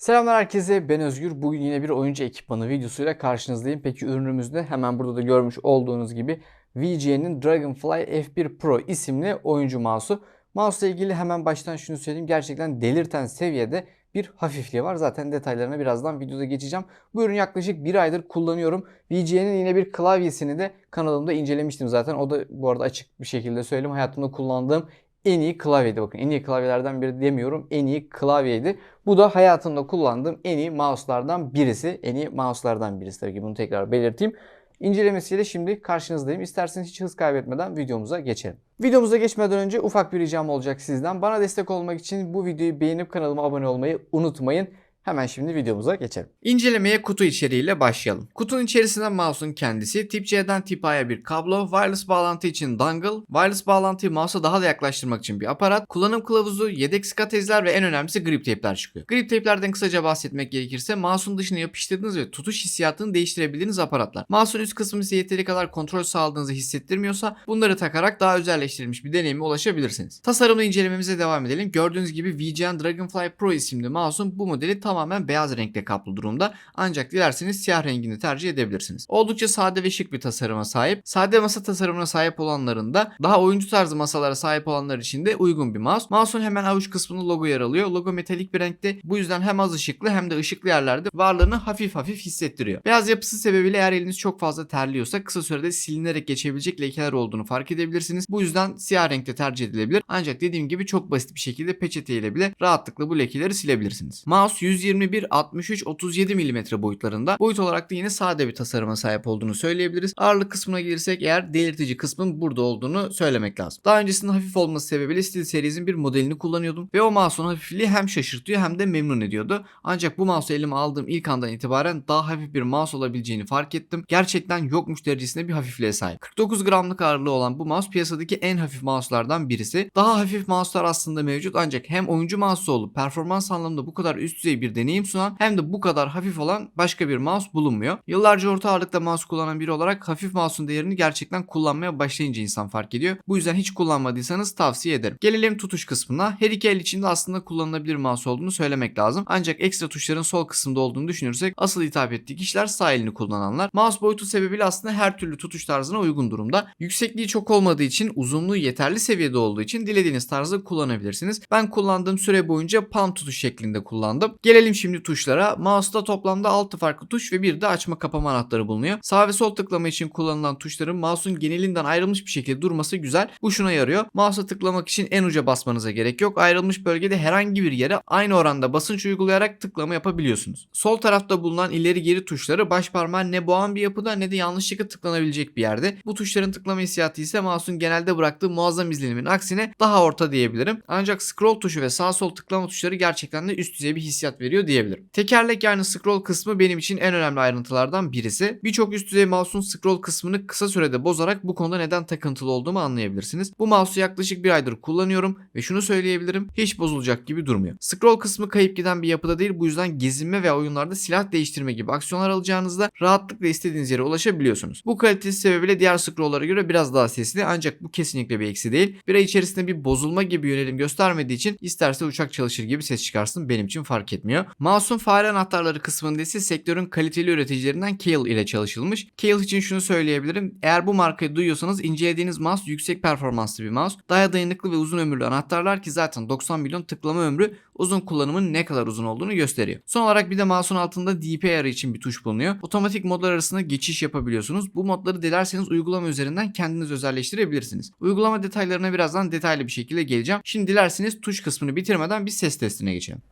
Selamlar herkese ben Özgür. Bugün yine bir oyuncu ekipmanı videosuyla karşınızdayım. Peki ürünümüzde hemen burada da görmüş olduğunuz gibi VGA'nin Dragonfly F1 Pro isimli oyuncu mouse'u. Mouse ile ilgili hemen baştan şunu söyleyeyim. Gerçekten delirten seviyede bir hafifliği var. Zaten detaylarına birazdan videoda geçeceğim. Bu ürünü yaklaşık bir aydır kullanıyorum. VGA'nin yine bir klavyesini de kanalımda incelemiştim zaten. O da bu arada açık bir şekilde söyleyeyim. Hayatımda kullandığım en iyi klavyeydi. Bakın en iyi klavyelerden biri demiyorum. En iyi klavyeydi. Bu da hayatımda kullandığım en iyi mouse'lardan birisi. En iyi mouse'lardan birisi tabii ki bunu tekrar belirteyim. İncelemesiyle şimdi karşınızdayım. İsterseniz hiç hız kaybetmeden videomuza geçelim. Videomuza geçmeden önce ufak bir ricam olacak sizden. Bana destek olmak için bu videoyu beğenip kanalıma abone olmayı unutmayın. Hemen şimdi videomuza geçelim. İncelemeye kutu içeriğiyle başlayalım. Kutunun içerisinde mouse'un kendisi, tip C'den tip A'ya bir kablo, wireless bağlantı için dongle, wireless bağlantıyı mouse'a daha da yaklaştırmak için bir aparat, kullanım kılavuzu, yedek skatezler ve en önemlisi grip tape'ler çıkıyor. Grip tape'lerden kısaca bahsetmek gerekirse mouse'un dışına yapıştırdığınız ve tutuş hissiyatını değiştirebildiğiniz aparatlar. Mouse'un üst kısmı size yeteri kadar kontrol sağladığınızı hissettirmiyorsa bunları takarak daha özelleştirilmiş bir deneyime ulaşabilirsiniz. Tasarımla incelememize devam edelim. Gördüğünüz gibi VGN Dragonfly Pro isimli mouse'un bu modeli tamamen beyaz renkte kaplı durumda. Ancak dilerseniz siyah rengini tercih edebilirsiniz. Oldukça sade ve şık bir tasarıma sahip. Sade masa tasarımına sahip olanların da daha oyuncu tarzı masalara sahip olanlar için de uygun bir mouse. Mouse'un hemen avuç kısmında logo yer alıyor. Logo metalik bir renkte. Bu yüzden hem az ışıklı hem de ışıklı yerlerde varlığını hafif hafif hissettiriyor. Beyaz yapısı sebebiyle eğer eliniz çok fazla terliyorsa kısa sürede silinerek geçebilecek lekeler olduğunu fark edebilirsiniz. Bu yüzden siyah renkte tercih edilebilir. Ancak dediğim gibi çok basit bir şekilde peçete ile bile rahatlıkla bu lekeleri silebilirsiniz. Mouse 121, 63, 37 mm boyutlarında. Boyut olarak da yine sade bir tasarıma sahip olduğunu söyleyebiliriz. Ağırlık kısmına gelirsek eğer delirtici kısmın burada olduğunu söylemek lazım. Daha öncesinde hafif olması sebebiyle SteelSeries'in bir modelini kullanıyordum ve o mouse'un hafifliği hem şaşırtıyor hem de memnun ediyordu. Ancak bu mouse'u elime aldığım ilk andan itibaren daha hafif bir mouse olabileceğini fark ettim. Gerçekten yokmuş derecesinde bir hafifliğe sahip. 49 gramlık ağırlığı olan bu mouse piyasadaki en hafif mouse'lardan birisi. Daha hafif mouse'lar aslında mevcut ancak hem oyuncu mouse'u olup performans anlamında bu kadar üst düzey bir deneyim sunan hem de bu kadar hafif olan başka bir mouse bulunmuyor. Yıllarca orta ağırlıkta mouse kullanan biri olarak hafif mouse'un değerini gerçekten kullanmaya başlayınca insan fark ediyor. Bu yüzden hiç kullanmadıysanız tavsiye ederim. Gelelim tutuş kısmına. Her iki el içinde aslında kullanılabilir mouse olduğunu söylemek lazım. Ancak ekstra tuşların sol kısımda olduğunu düşünürsek asıl hitap ettiği kişiler sağ elini kullananlar. Mouse boyutu sebebiyle aslında her türlü tutuş tarzına uygun durumda. Yüksekliği çok olmadığı için uzunluğu yeterli seviyede olduğu için dilediğiniz tarzda kullanabilirsiniz. Ben kullandığım süre boyunca palm tutuş şeklinde kullandım. Gelelim şimdi tuşlara. Mouse'da toplamda 6 farklı tuş ve bir de açma kapama anahtarı bulunuyor. Sağ ve sol tıklama için kullanılan tuşların mouse'un genelinden ayrılmış bir şekilde durması güzel. Bu şuna yarıyor. Mouse'a tıklamak için en uca basmanıza gerek yok. Ayrılmış bölgede herhangi bir yere aynı oranda basınç uygulayarak tıklama yapabiliyorsunuz. Sol tarafta bulunan ileri geri tuşları baş parmağın ne boğan bir yapıda ne de yanlışlıkla tıklanabilecek bir yerde. Bu tuşların tıklama hissiyatı ise mouse'un genelde bıraktığı muazzam izlenimin aksine daha orta diyebilirim. Ancak scroll tuşu ve sağ sol tıklama tuşları gerçekten de üst düzey bir hissiyat veriyor diyebilirim. Tekerlek yani scroll kısmı benim için en önemli ayrıntılardan birisi. Birçok üst düzey mouse'un scroll kısmını kısa sürede bozarak bu konuda neden takıntılı olduğumu anlayabilirsiniz. Bu mouse'u yaklaşık bir aydır kullanıyorum ve şunu söyleyebilirim hiç bozulacak gibi durmuyor. Scroll kısmı kayıp giden bir yapıda değil bu yüzden gezinme veya oyunlarda silah değiştirme gibi aksiyonlar alacağınızda rahatlıkla istediğiniz yere ulaşabiliyorsunuz. Bu kalitesi sebebiyle diğer scroll'lara göre biraz daha sesli ancak bu kesinlikle bir eksi değil. Bir ay içerisinde bir bozulma gibi yönelim göstermediği için isterse uçak çalışır gibi ses çıkarsın benim için fark etmiyor. Mouse'un fare anahtarları kısmında ise sektörün kaliteli üreticilerinden Kailh ile çalışılmış. Kailh için şunu söyleyebilirim. Eğer bu markayı duyuyorsanız incelediğiniz mouse yüksek performanslı bir mouse. Daha dayanıklı ve uzun ömürlü anahtarlar ki zaten 90 milyon tıklama ömrü uzun kullanımın ne kadar uzun olduğunu gösteriyor. Son olarak bir de mouse'un altında DP ayarı için bir tuş bulunuyor. Otomatik modlar arasında geçiş yapabiliyorsunuz. Bu modları dilerseniz uygulama üzerinden kendiniz özelleştirebilirsiniz. Uygulama detaylarına birazdan detaylı bir şekilde geleceğim. Şimdi dilerseniz tuş kısmını bitirmeden bir ses testine geçelim.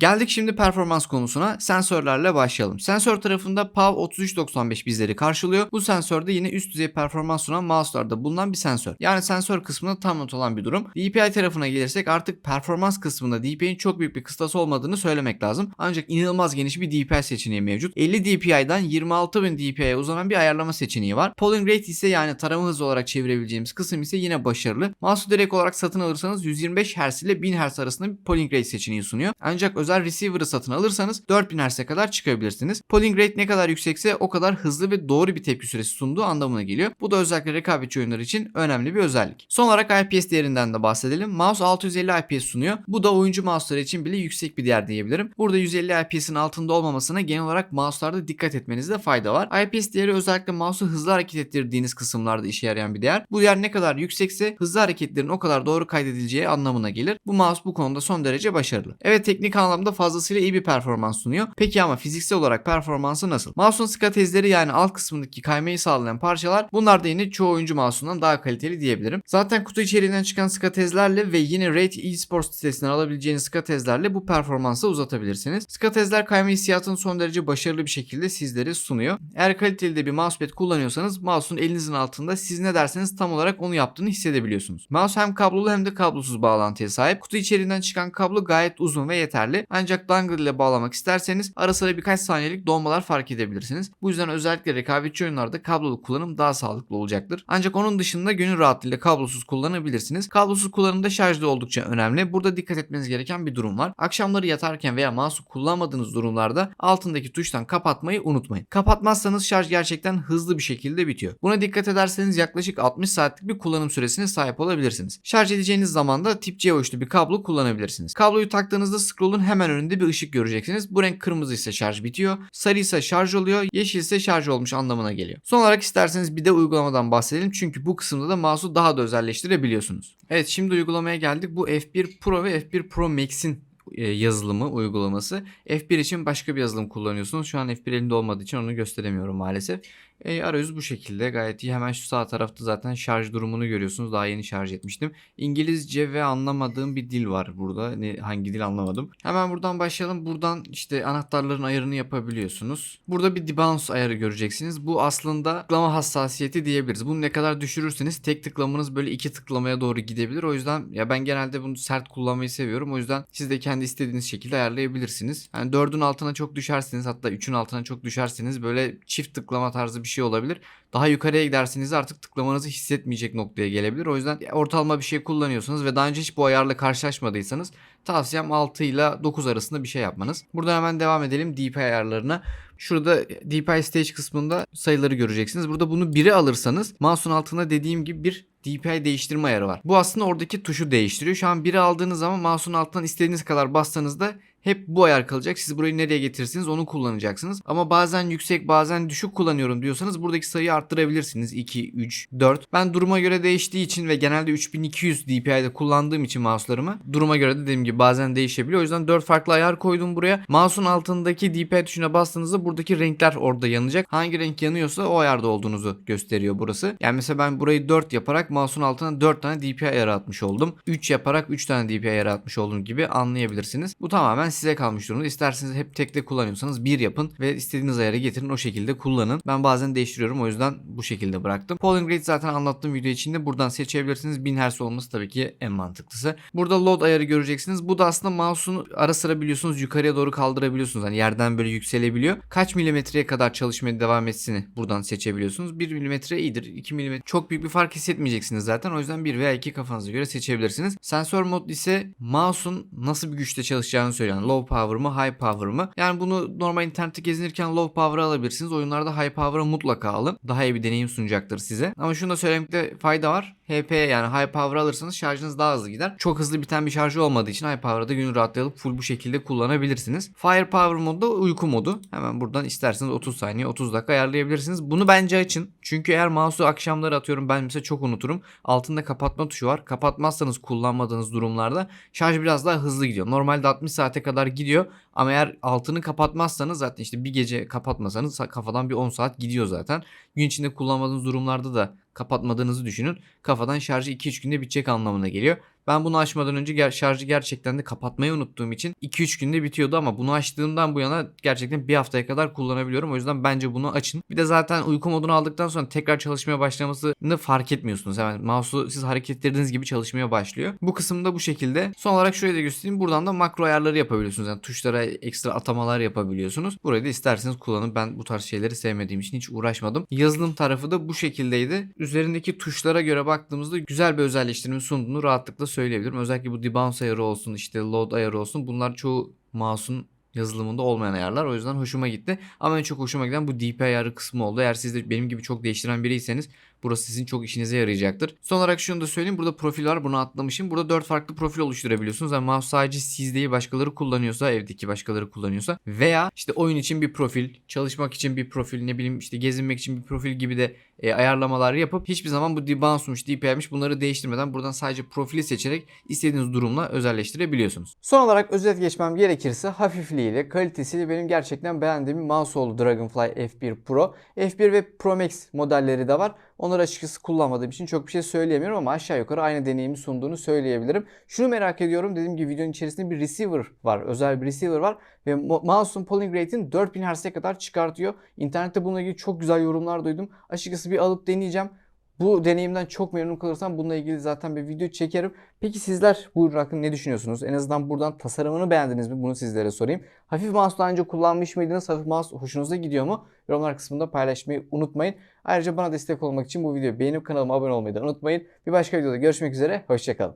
Geldik şimdi performans konusuna. Sensörlerle başlayalım. Sensör tarafında PAV 3395 bizleri karşılıyor. Bu sensörde yine üst düzey performans sunan mouse'larda bulunan bir sensör. Yani sensör kısmında tam not olan bir durum. DPI tarafına gelirsek artık performans kısmında DPI'nin çok büyük bir kıstası olmadığını söylemek lazım. Ancak inanılmaz geniş bir DPI seçeneği mevcut. 50 DPI'den 26000 DPI'ye uzanan bir ayarlama seçeneği var. Polling rate ise yani tarama hızı olarak çevirebileceğimiz kısım ise yine başarılı. Mouse'u direkt olarak satın alırsanız 125 Hz ile 1000 Hz arasında bir polling rate seçeneği sunuyor. Ancak özel receiver'ı satın alırsanız 4000 Hz'e kadar çıkabilirsiniz. Polling rate ne kadar yüksekse o kadar hızlı ve doğru bir tepki süresi sunduğu anlamına geliyor. Bu da özellikle rekabetçi oyunlar için önemli bir özellik. Son olarak IPS değerinden de bahsedelim. Mouse 650 IPS sunuyor. Bu da oyuncu mouse'lar için bile yüksek bir değer diyebilirim. Burada 150 IPS'in altında olmamasına genel olarak mouse'larda dikkat etmenizde fayda var. IPS değeri özellikle mouse'u hızlı hareket ettirdiğiniz kısımlarda işe yarayan bir değer. Bu değer ne kadar yüksekse hızlı hareketlerin o kadar doğru kaydedileceği anlamına gelir. Bu mouse bu konuda son derece başarılı. Evet teknik anlamda fazlasıyla iyi bir performans sunuyor. Peki ama fiziksel olarak performansı nasıl? Mouse'un skatezleri yani alt kısmındaki kaymayı sağlayan parçalar bunlar da yine çoğu oyuncu mouse'undan daha kaliteli diyebilirim. Zaten kutu içeriğinden çıkan skatezlerle ve yine Rate eSports sitesinden alabileceğiniz skatezlerle bu performansı uzatabilirsiniz. Skatezler kayma hissiyatını son derece başarılı bir şekilde sizlere sunuyor. Eğer kaliteli de bir mousepad kullanıyorsanız mouse'un elinizin altında siz ne derseniz tam olarak onu yaptığını hissedebiliyorsunuz. Mouse hem kablolu hem de kablosuz bağlantıya sahip. Kutu içerisinden çıkan kablo gayet uzun ve yeterli. Ancak dongle ile bağlamak isterseniz ara sıra birkaç saniyelik donmalar fark edebilirsiniz. Bu yüzden özellikle rekabetçi oyunlarda kablolu kullanım daha sağlıklı olacaktır. Ancak onun dışında gönül rahatlığıyla kablosuz kullanabilirsiniz. Kablosuz kullanımda şarj da oldukça önemli. Burada dikkat etmeniz gereken bir durum var. Akşamları yatarken veya mouse'u kullanmadığınız durumlarda altındaki tuştan kapatmayı unutmayın. Kapatmazsanız şarj gerçekten hızlı bir şekilde bitiyor. Buna dikkat ederseniz yaklaşık 60 saatlik bir kullanım süresine sahip olabilirsiniz. Şarj edeceğiniz zaman da tip C uçlu bir kablo kullanabilirsiniz. Kabloyu taktığınızda scroll'un hemen önünde bir ışık göreceksiniz. Bu renk kırmızı ise şarj bitiyor. Sarı ise şarj oluyor. Yeşil ise şarj olmuş anlamına geliyor. Son olarak isterseniz bir de uygulamadan bahsedelim. Çünkü bu kısımda da mouse'u daha da özelleştirebiliyorsunuz. Evet şimdi uygulamaya geldik. Bu F1 Pro ve F1 Pro Max'in yazılımı, uygulaması. F1 için başka bir yazılım kullanıyorsunuz. Şu an F1 elimde olmadığı için onu gösteremiyorum maalesef. E, arayüz bu şekilde gayet iyi. Hemen şu sağ tarafta zaten şarj durumunu görüyorsunuz. Daha yeni şarj etmiştim. İngilizce ve anlamadığım bir dil var burada. Ne, hangi dil anlamadım. Hemen buradan başlayalım. Buradan işte anahtarların ayarını yapabiliyorsunuz. Burada bir debounce ayarı göreceksiniz. Bu aslında tıklama hassasiyeti diyebiliriz. Bunu ne kadar düşürürseniz tek tıklamanız böyle iki tıklamaya doğru gidebilir. O yüzden ya ben genelde bunu sert kullanmayı seviyorum. O yüzden siz de kendi istediğiniz şekilde ayarlayabilirsiniz. Yani 4'ün altına çok düşerseniz hatta 3'ün altına çok düşerseniz böyle çift tıklama tarzı bir şey olabilir. Daha yukarıya giderseniz artık tıklamanızı hissetmeyecek noktaya gelebilir. O yüzden ortalama bir şey kullanıyorsanız ve daha önce hiç bu ayarla karşılaşmadıysanız tavsiyem 6 ile 9 arasında bir şey yapmanız. Buradan hemen devam edelim DPI ayarlarına. Şurada DPI stage kısmında sayıları göreceksiniz. Burada bunu 1'e alırsanız mouse'un altında dediğim gibi bir DPI değiştirme ayarı var. Bu aslında oradaki tuşu değiştiriyor. Şu an 1'e aldığınız zaman mouse'un altından istediğiniz kadar bastığınızda hep bu ayar kalacak. Siz burayı nereye getirirsiniz onu kullanacaksınız. Ama bazen yüksek bazen düşük kullanıyorum diyorsanız buradaki sayıyı arttırabilirsiniz. 2, 3, 4. Ben duruma göre değiştiği için ve genelde 3200 DPI'de kullandığım için mouse'larımı duruma göre de dediğim gibi bazen değişebiliyor. O yüzden 4 farklı ayar koydum buraya. Mouse'un altındaki DPI tuşuna bastığınızda buradaki renkler orada yanacak. Hangi renk yanıyorsa o ayarda olduğunuzu gösteriyor burası. Yani mesela ben burayı 4 yaparak mouse'un altına 4 tane DPI ayarı atmış oldum. 3 yaparak 3 tane DPI ayarı atmış oldum gibi anlayabilirsiniz. Bu tamamen size kalmış durumda. İsterseniz hep tekte kullanıyorsanız bir yapın ve istediğiniz ayarı getirin o şekilde kullanın. Ben bazen değiştiriyorum o yüzden bu şekilde bıraktım. Polling rate zaten anlattığım video içinde buradan seçebilirsiniz. 1000 Hz olması tabii ki en mantıklısı. Burada load ayarı göreceksiniz. Bu da aslında mouse'un ara sıra biliyorsunuz yukarıya doğru kaldırabiliyorsunuz. Hani yerden böyle yükselebiliyor. Kaç milimetreye kadar çalışmaya devam etsini buradan seçebiliyorsunuz. 1 milimetre iyidir. 2 milimetre çok büyük bir fark hissetmeyeceksiniz zaten. O yüzden 1 veya 2 kafanıza göre seçebilirsiniz. Sensör mod ise mouse'un nasıl bir güçte çalışacağını söyleyen low power mı high power mı? Yani bunu normal internette gezinirken low power'a alabilirsiniz. Oyunlarda high power'a mutlaka alın. Daha iyi bir deneyim sunacaktır size. Ama şunu da söylemekte fayda var. HP yani high power alırsanız şarjınız daha hızlı gider. Çok hızlı biten bir şarjı olmadığı için high power'da günü rahatlayıp full bu şekilde kullanabilirsiniz. Fire power modu da uyku modu. Hemen buradan isterseniz 30 saniye 30 dakika ayarlayabilirsiniz. Bunu bence açın. Çünkü eğer mouse'u akşamları atıyorum ben mesela çok unuturum. Altında kapatma tuşu var. Kapatmazsanız kullanmadığınız durumlarda şarj biraz daha hızlı gidiyor. Normalde 60 saate kadar gidiyor ama eğer altını kapatmazsanız zaten işte bir gece kapatmasanız kafadan bir 10 saat gidiyor zaten. Gün içinde kullanmadığınız durumlarda da kapatmadığınızı düşünün. Kafadan şarjı 2-3 günde bitecek anlamına geliyor. Ben bunu açmadan önce ger- şarjı gerçekten de kapatmayı unuttuğum için 2-3 günde bitiyordu ama bunu açtığımdan bu yana gerçekten bir haftaya kadar kullanabiliyorum. O yüzden bence bunu açın. Bir de zaten uyku modunu aldıktan sonra tekrar çalışmaya başlamasını fark etmiyorsunuz. Hemen mouse'u siz hareket ettirdiğiniz gibi çalışmaya başlıyor. Bu kısımda bu şekilde. Son olarak şurayı da göstereyim. Buradan da makro ayarları yapabiliyorsunuz. Yani tuşlara ekstra atamalar yapabiliyorsunuz. Burayı da isterseniz kullanın. Ben bu tarz şeyleri sevmediğim için hiç uğraşmadım. Yazılım tarafı da bu şekildeydi. Üzerindeki tuşlara göre baktığımızda güzel bir özelleştirme sunduğunu rahatlıkla söyleyebilirim. Özellikle bu debounce ayarı olsun, işte load ayarı olsun. Bunlar çoğu mouse'un yazılımında olmayan ayarlar. O yüzden hoşuma gitti. Ama en çok hoşuma giden bu DP ayarı kısmı oldu. Eğer siz de benim gibi çok değiştiren biriyseniz burası sizin çok işinize yarayacaktır. Son olarak şunu da söyleyeyim. Burada profil var. Bunu atlamışım. Burada 4 farklı profil oluşturabiliyorsunuz. Yani mouse sadece siz değil başkaları kullanıyorsa, evdeki başkaları kullanıyorsa veya işte oyun için bir profil, çalışmak için bir profil, ne bileyim işte gezinmek için bir profil gibi de e, ayarlamalar yapıp hiçbir zaman bu debounce'muş, DPI'miş bunları değiştirmeden buradan sadece profili seçerek istediğiniz durumla özelleştirebiliyorsunuz. Son olarak özet geçmem gerekirse hafifliğiyle, kalitesiyle benim gerçekten beğendiğim mouse oldu Dragonfly F1 Pro. F1 ve Pro Max modelleri de var. Onları açıkçası kullanmadığım için çok bir şey söyleyemiyorum ama aşağı yukarı aynı deneyimi sunduğunu söyleyebilirim. Şunu merak ediyorum. Dediğim gibi videonun içerisinde bir receiver var. Özel bir receiver var. Ve mo- mouse'un polling rate'ini 4000 Hz'e kadar çıkartıyor. İnternette bununla ilgili çok güzel yorumlar duydum. Açıkçası bir alıp deneyeceğim. Bu deneyimden çok memnun kalırsam bununla ilgili zaten bir video çekerim. Peki sizler bu ürün hakkında ne düşünüyorsunuz? En azından buradan tasarımını beğendiniz mi? Bunu sizlere sorayım. Hafif mouse daha önce kullanmış mıydınız? Hafif mouse hoşunuza gidiyor mu? Yorumlar kısmında paylaşmayı unutmayın. Ayrıca bana destek olmak için bu videoyu beğenip kanalıma abone olmayı da unutmayın. Bir başka videoda görüşmek üzere. Hoşçakalın.